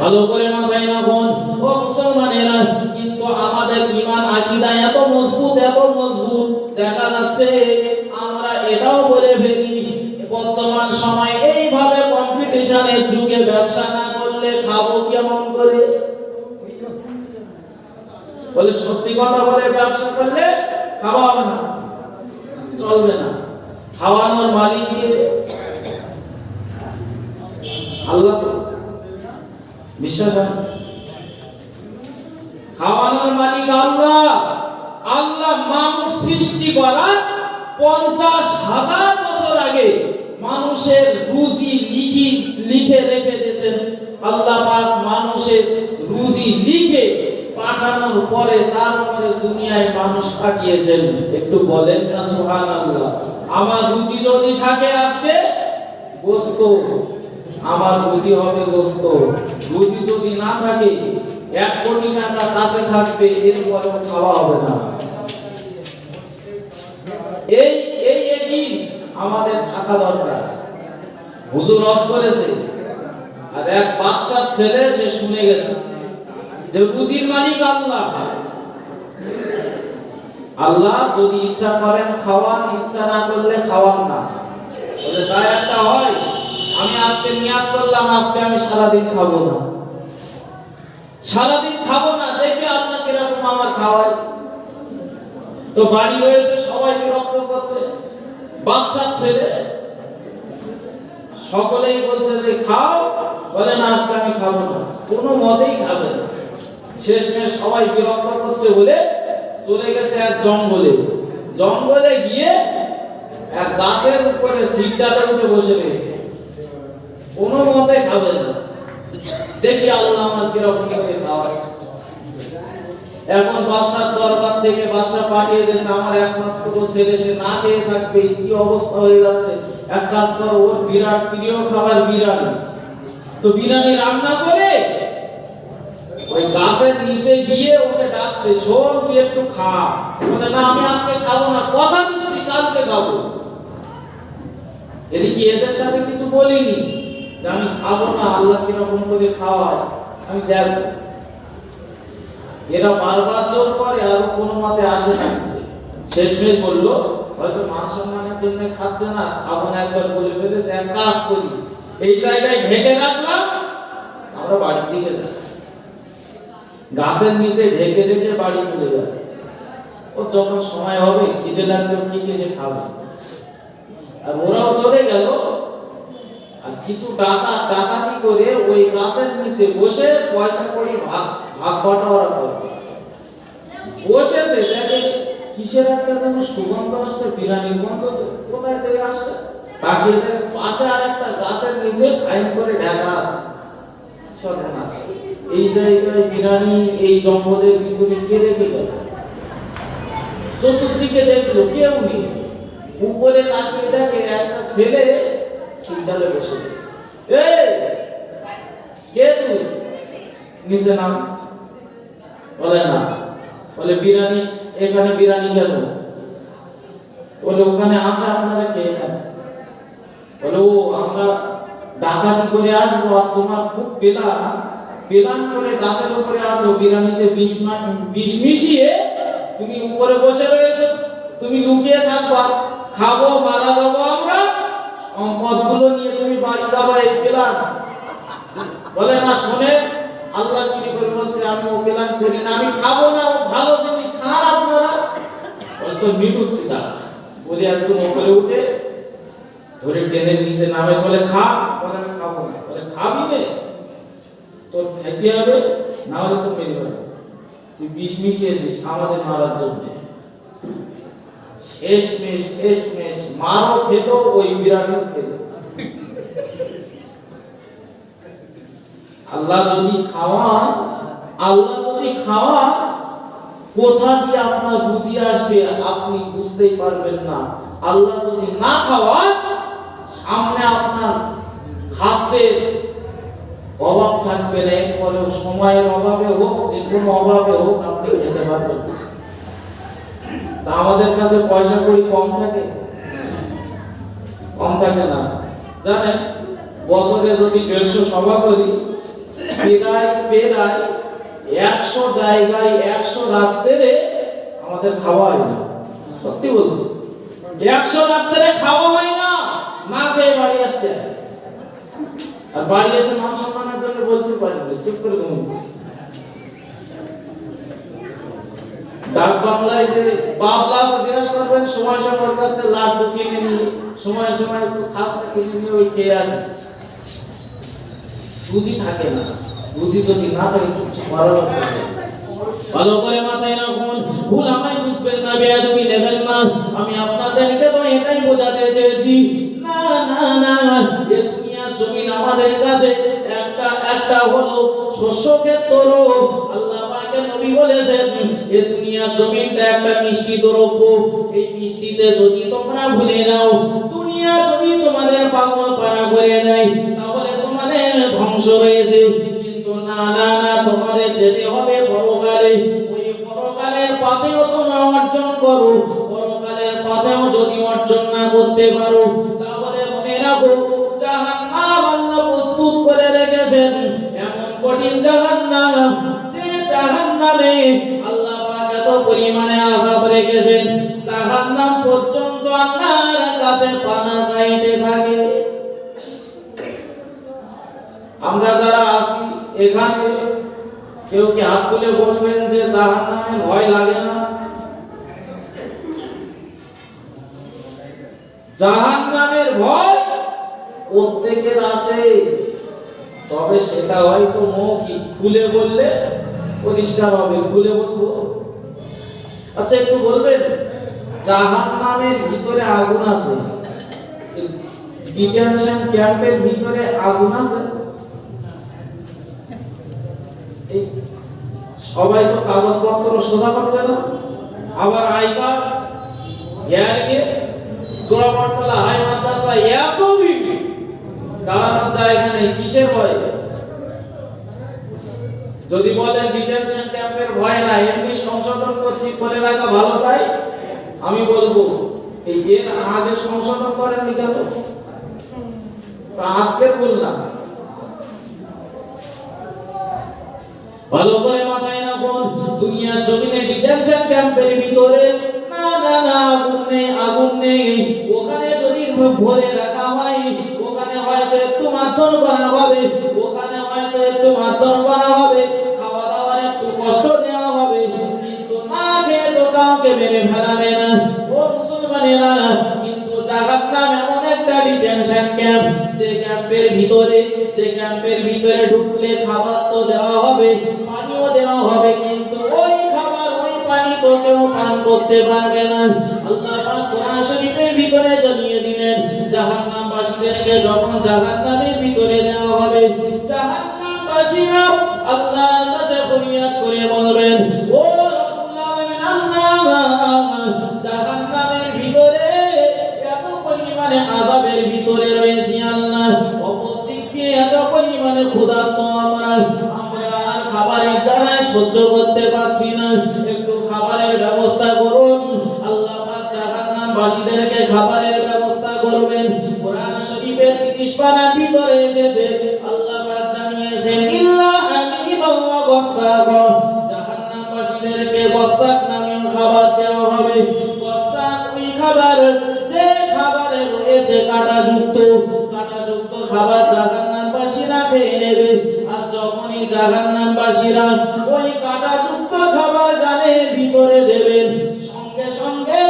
ভালো করে মাথায় রাখুন ও মুসলমানেরা, কিন্তু আমাদের ইমান আকীদা এত মজবুত এত মজবুত, দেখা যাচ্ছে আমরা এটাও বলে ফেলি, বর্তমান সময় এইভাবে কম্পিটিশনের যুগে ব্যবসা না করলে খাব কেমন করে বলে সত্যি কথা বলে ব্যবসা করলে খাওয়া হবে না, চলবে না খাওয়ানোর মালিককে আল্লাহ। বিশ্বাস হয় খাওয়ানোর মালিক আল্লাহ। আল্লাহ মানুষ সৃষ্টি করার পঞ্চাশ হাজার বছর আগে মানুষের রুজি লিখি, লিখে রেখে দিয়েছেন। আল্লাহ পাক মানুষের রুজি লিখে পাঠানোর পরে তারপরে দুনিয়ায় মানুষ পাঠিয়েছেন। একটু বলেন না, সুবহানাল্লাহ। আমার রুচি যদি থাকে আজকে, গোস্ত। আমার রুচি হবে গোস্ত রুচি যদি না থাকে, এক কোটি টাকা কাছে থাকবে, এরপরেও খাওয়া হবে না। এই এই একই আমাদের থাকা দরকার। হুজুর রস করেছে। আর এক বাদশার ছেলে, সে শুনে গেছে। যে রুজির মালিক আল্লাহ। আল্লাহ যদি ইচ্ছা করেন খাওয়ান, ইচ্ছা না করলে খাওয়ান না বলে তাই একটা হয় আমি আজকে নিয়াত করলাম, আজকে আমি সারাদিন খাব না। সারাদিন খাব না, দেখি আল্লাহ কীরকম আমার খাওয়ায়। তো বাড়ি রয়েছে সবাই বিরক্ত করছে। বাদশার ছেলে। সকলেই বলছে যে, খাও। বলে, না, আজকে আমি খাব না। কোনো মতেই খাবে না। শেষমেশ সবাই বিরক্ত করছে বলে চলে গেছে এক জঙ্গলে। জঙ্গলে গিয়ে এক গাছের উপরে সিটটাতে উঠে বসে রয়েছে। কোনো মতে খাবে না। দেখি আল্লাহ আমার কীরকম করে খাওয়ায় এখন বাদশার দরবার থেকে বাদশা পাঠিয়ে দিয়েছে, আমার একমাত্র ছেলে, সে না খেয়ে থাকবে, কি অবস্থা হয়ে যাচ্ছে? এক কাজ করো, ওর বিরাট প্রিয় খাবার বিরিয়ানি। তো বিরিয়ানি রান্না করে ওই গাছের নিচে গিয়ে ওকে ডাকছে, শোন তুই একটু খা। বলে, না, আমি আজকে খাব না, কথা দিচ্ছি, কালকে খাব। এদিকে এদের সাথে কিছু বলিনি। আমি খাব না, আল্লাহ কীরকম করে খাওয়ায়, আমি দেখব এরা বারবার জোর করে, আর কোনো মতে আসে না শেষমেশ বলল, হয়তো মান সম্মানের জন্য খাচ্ছে না, খাব না, একবার বলে ফেলেছে, এক কাজ করি। এই জায়গায় ঢেকে রাখলাম, আমরা বাড়ির দিকে যাই। গাছের নিচে ঢেকে রেখে বাড়ি চলে যায় ও যখন সময় হবে খিদে লাগবে ও ঠিক এসে খাবে। আর ওরাও চলে গেল আর কিছু টাকা ডাকাতি করে ওই গাছের নিচে বসে পয়সা করে ভাগ ভাগ বাটোয়ারা করবে বসেছে, দেখে কিসের একটা যেন সুগন্ধ আসছে বিরানির গন্ধ কোথায় থেকে আসছে? তাকিয়ে পাশে আর একটা গাছের নিচে আইন করে ঢাকা আছে। সর্বনাশ এই জায়গায় বিরানি এই জঙ্গলের ভিতরে কে রেখে গেল চতুর্দিকে দেখল কেউ নেই। উপরে তাকিয়ে দেখে একটা ছেলে সিগনালে বসে কে তুই নিচে নাম বলে না। বলে, বিরানি, এখানে বিরানি কেন? বলে, ওখানে আসে আপনারা খেয়ে নেন। বলে, ও, আমরা ডাকাতি করে আসব আর তোমার খুব পেলাম পেলাম করে গাছের উপরে আসব বিরানিতে বিষ বিষ মিশিয়ে তুমি উপরে বসে রয়েছো। তুমি লুকিয়ে থাকবা খাব, মারা যাব বলে না শোনে আল্লাহ কি করে বলছে, আমি ও পেলাম করি না, আমি খাব না, ও ভালো জিনিস খান আপনারা বলে তো মিটুচ্ছি তা বলি একদম উপরে উঠে ধরে টেনের নিচে নামে চলে খা। বলে, আমি খাব না। বলে, খাবি নে। তোর খাইতে হবে না হলে তো মেরে ফেলব। তুই বিষ মিশিয়েছিস আমাদের মারার জন্য। শেষ মেশ শেষ মেশ মারও খেত, ওই বিরাটও খেত আল্লাহ যদি খাওয়া, আল্লাহ যদি খাওয়া, কোথা দিয়ে আপনার রুচি আসবে আপনি বুঝতেই পারবেন না। আল্লাহ যদি না খাওয়ান, সামনে আপনার খাদ্যের অভাব থাকবে না। এরপরেও সময়ের অভাবে হোক, যে কোনো অভাবে হোক, আপনি খেতে পারবেন তা আমাদের কাছে পয়সা কড়ি কম থাকে? কম থাকে না। জানেন, বছরে যদি দেড়শো সভা করি একশো জায়গায় একশো রাত্রে আমাদের খাওয়া হয় না। সত্যি বলছি। একশো রাত্রে খাওয়া হয় না না খেয়ে বাড়ি আসতে আর বাড়ি এসে মান সম্মানের জন্য বলতে পারি চুপ করে ঘুমুন ডাক বাংলায় যে বাবলা জিজ্ঞাসা করবেন, সময় সময় কাছ লাড্ডু কিনে নিয়ে, সময় সময় খাস্তা কিনে নিয়ে ওই খেয়ে আসে বুঝি থাকে না। বুঝি যদি না থাকে চুপচাপ ভালো ভালো করে মাথায় রাখুন। ভুল আমায় বুঝবেন না, বেয়াদবি নেবেন না। আমি আপনাদেরকে তো এটাই বোঝাতে চেয়েছি। না না না, এ দুনিয়ার জমিন আমাদের কাছে একটা একটা হলো শস্য ক্ষেত্র আল্লাহ পাকের নবী বলেছেন, এ দুনিয়ার জমিনটা একটা মিষ্টি দ্রব্য। এই মিষ্টিতে যদি তোমরা ভুলে যাও দুনিয়া যদি তোমাদের পাগল পারা করে দেয়। তোমাদের ধ্বংস রয়েছে। কিন্তু না না না, তোমাদের যেতে হবে পরকালে। ওই পরকালের পাতেও তোমরা অর্জন করো। পরকালের পাতেও যদি অর্জন না করতে পারো, তাহলে মনে রাখো, জাহান্নাম আল্লাহ প্রস্তুত করে রেখেছেন। এমন কঠিন জাহান্নাম, যে জাহান্নামে আল্লাহ পাক এত পরিমাণে আযাব রেখেছেন। জাহান্নাম পর্যন্ত আল্লাহর কাছে পানা চাইতে থাকে। আমরা যারা আসি এখানে কেউ কি হাত তুলে বলবেন যে জাহান নামে ভয় লাগে না? জাহান নামের ভয় প্রত্যেকের আছে, তবে সেটা হয়তো মৌখিক। খুলে বললে পরিষ্কার হবে, খুলে বলব। আচ্ছা একটু বলবেন জাহান নামের ভিতরে আগুন আছে? ডিটেনশন ক্যাম্পের ভিতরে আগুন আছে এই সবাই তো কাগজপত্র সোজা করছে না। আবার আই কার্ড ইয়ারিয়ে জোড়াপাটতলা হাই মাদ্রাসা, এত বিবি দাঁড়ানোর জায়গা নেই, কিসের ভয়? যদি বলেন ডিটেনশন ক্যাম্পের ভয় না, এমনি সংশোধন করছি, করে রাখা ভালো তাই? আমি বলব, এই এর আগে সংশোধন করেননি কেন? তা আজকে বললাম। ভালো করে মাথায় দুনিয়া জমিনে ডিটেনশন ক্যাম্পের ভিতরে, না না না, আগুন নেই আগুন নেই। ওখানে যদি ভরে রাখা হয়, ওখানে হয়তো একটু মারধর করা হবে, ওখানে হয়তো একটু মারধর করা হবে খাওয়া দাওয়ার একটু কষ্ট দেওয়া হবে, কিন্তু না খেয়ে তো কাউকে মেরে ফেলাবে না। ও মুসলমানেরা, কিন্তু জাহান্নাম এমন একটা ডিটেনশন ক্যাম্প যে ক্যাম্পের ভিতরে, যে ক্যাম্পের ভিতরে ঢুকলে খাবার তো দেওয়া হবে, পানিও দেওয়া হবে কিন্তু কেউ পান করতে পারবে না। আল্লাহ পাক কোরআন শরীফের ভিতরে জানিয়ে দিলেন, জাহান্নামবাসীদেরকে যখন জাহান্নামের ভিতরে দেওয়া হবে, জাহান্নামবাসীরা আল্লাহর কাছে ফরিয়াদ করে বলবেন, ও আমরা আর খাবারের জ্বালায় সহ্য করতে পারছি না। খাবারের ব্যবস্থা করুন। আল্লাহ পাক জাহান্নামবাসীদেরকে খাবারের ব্যবস্থা করবেন। কোরআন শরীফের 30 পারার ভিতরে এসেছে, আল্লাহ পাক জানিয়েছেন, ইল্লা হামিমান ওয়া গাসসাকা জাহান্নামবাসীদেরকে গসাক নামীয় খাবার দেওয়া হবে। গসাক ওই খাবার, যে খাবারে রয়েছে কাঁটাযুক্ত কাঁটাযুক্ত খাবার জাহান্নামবাসীরা খেয়ে নেবে। আর যখনই জাহান্নামবাসীরা ওই কাঁটাযুক্ত ভিতরে দেবেন। সঙ্গে সঙ্গে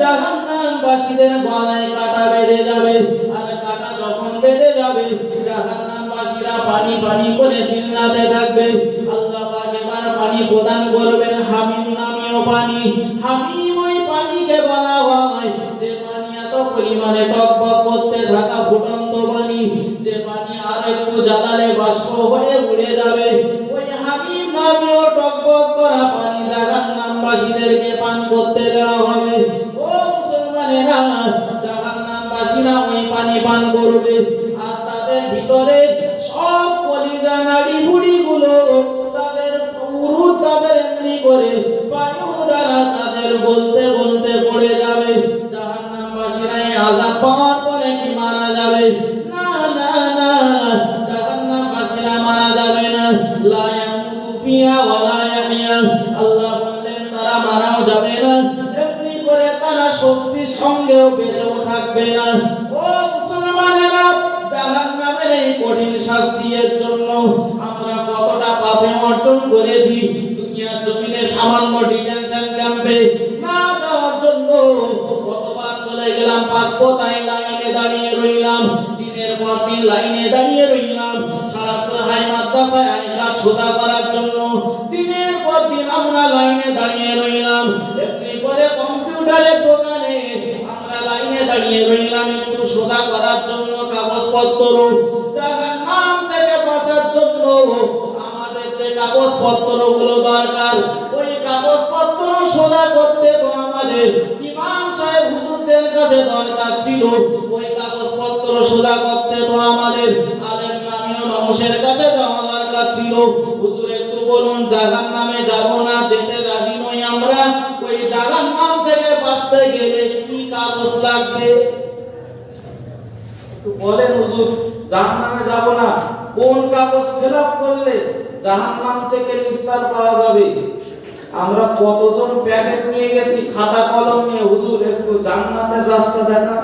জাহান্নামবাসীদের গলায় কাঁটা বেঁধে যাবে। আর কাঁটা যখন বেঁধে যাবে, জাহান্নামবাসীরা পানি পানি করে চিল্লাতে থাকবে। আল্লাহ পাক এবার পানি প্রদান করবেন হামিম নামীয় পানি। হামিম ওই পানিকে বলা হয়। যে পানি এত পরিমাণে টকবক করতে থাকা ফুটন্ত পানি, যে পানি আর একটু জ্বালালে বাষ্প হয়ে উড়ে যাবে। ওই হামিম নামীয় টকবক জাহান্নামবাসীদেরকে পান করতে দেওয়া হবে? ও মুসলমানেরা, জাহান্নামবাসীরা ওই পানি পান করবে। আর তাদের ভিতরে সব কলিজা নাড়ি বুড়ি গুলো তাদের উরু তাদের এমনি করে বায়ু দ্বারা তাদের বলতে বলতে পড়ে যাবে। জাহান্নামবাসীরা এই আযাব পাওয়ার পরে কি মারা যাবে? না না না, জাহান্নামবাসীরা মারা যাবে না। লা ইয়ামুতু ফিহা ওয়া আল্লাহ মারাও যাবে না। এমনি করে তারা স্বস্তির সঙ্গেও বেঁচেও থাকবে না। কঠিন শাস্তির জন্য আমরা কতটা অর্জন করেছি। সামান্য না যাওয়ার জন্য কতবার চলে গেলাম। লাইনে দাঁড়িয়ে রইলাম। দিনের পর লাইনে দাঁড়িয়ে রইলাম। সারাত্র হাই মাদ্রাসায় সোজা করার জন্য। দিনের পর দিন আমরা লাইনে দাঁড়িয়ে রইলাম। একটি করে কম্পিউটারের দোকানে আমরা লাইনে দাঁড়িয়ে রইলাম একটু সোজা করার জন্য, কাগজপত্র। জাহান্নাম থেকে বাঁচার জন্য আমাদের যে কাগজপত্র দরকার, ওই কাগজপত্র সোজা করতে আমাদের ইমাম সাহেব হুজুরদের কাছে দরকার ছিল। ওই কাগজপত্র সোজা করতে তো আমাদের মানুষের কাছে যাওয়া দরকার ছিল। হুজুর, একটু বলুন জাহান নামে যাব না, যেতে রাজি নই আমরা? ওই জাহান নাম থেকে বাঁচতে গেলে কি কাগজ লাগবে? বলেন হুজুর, জাহান্নামে যাব না। কোন কাগজ ফিল করলে জাহান্নাম থেকে নিস্তার পাওয়া যাবে? আমরা কতজন প্যাকেট নিয়ে গেছি, খাতা কলম নিয়ে। হুজুর, একটু জান্নাতের রাস্তা দেখা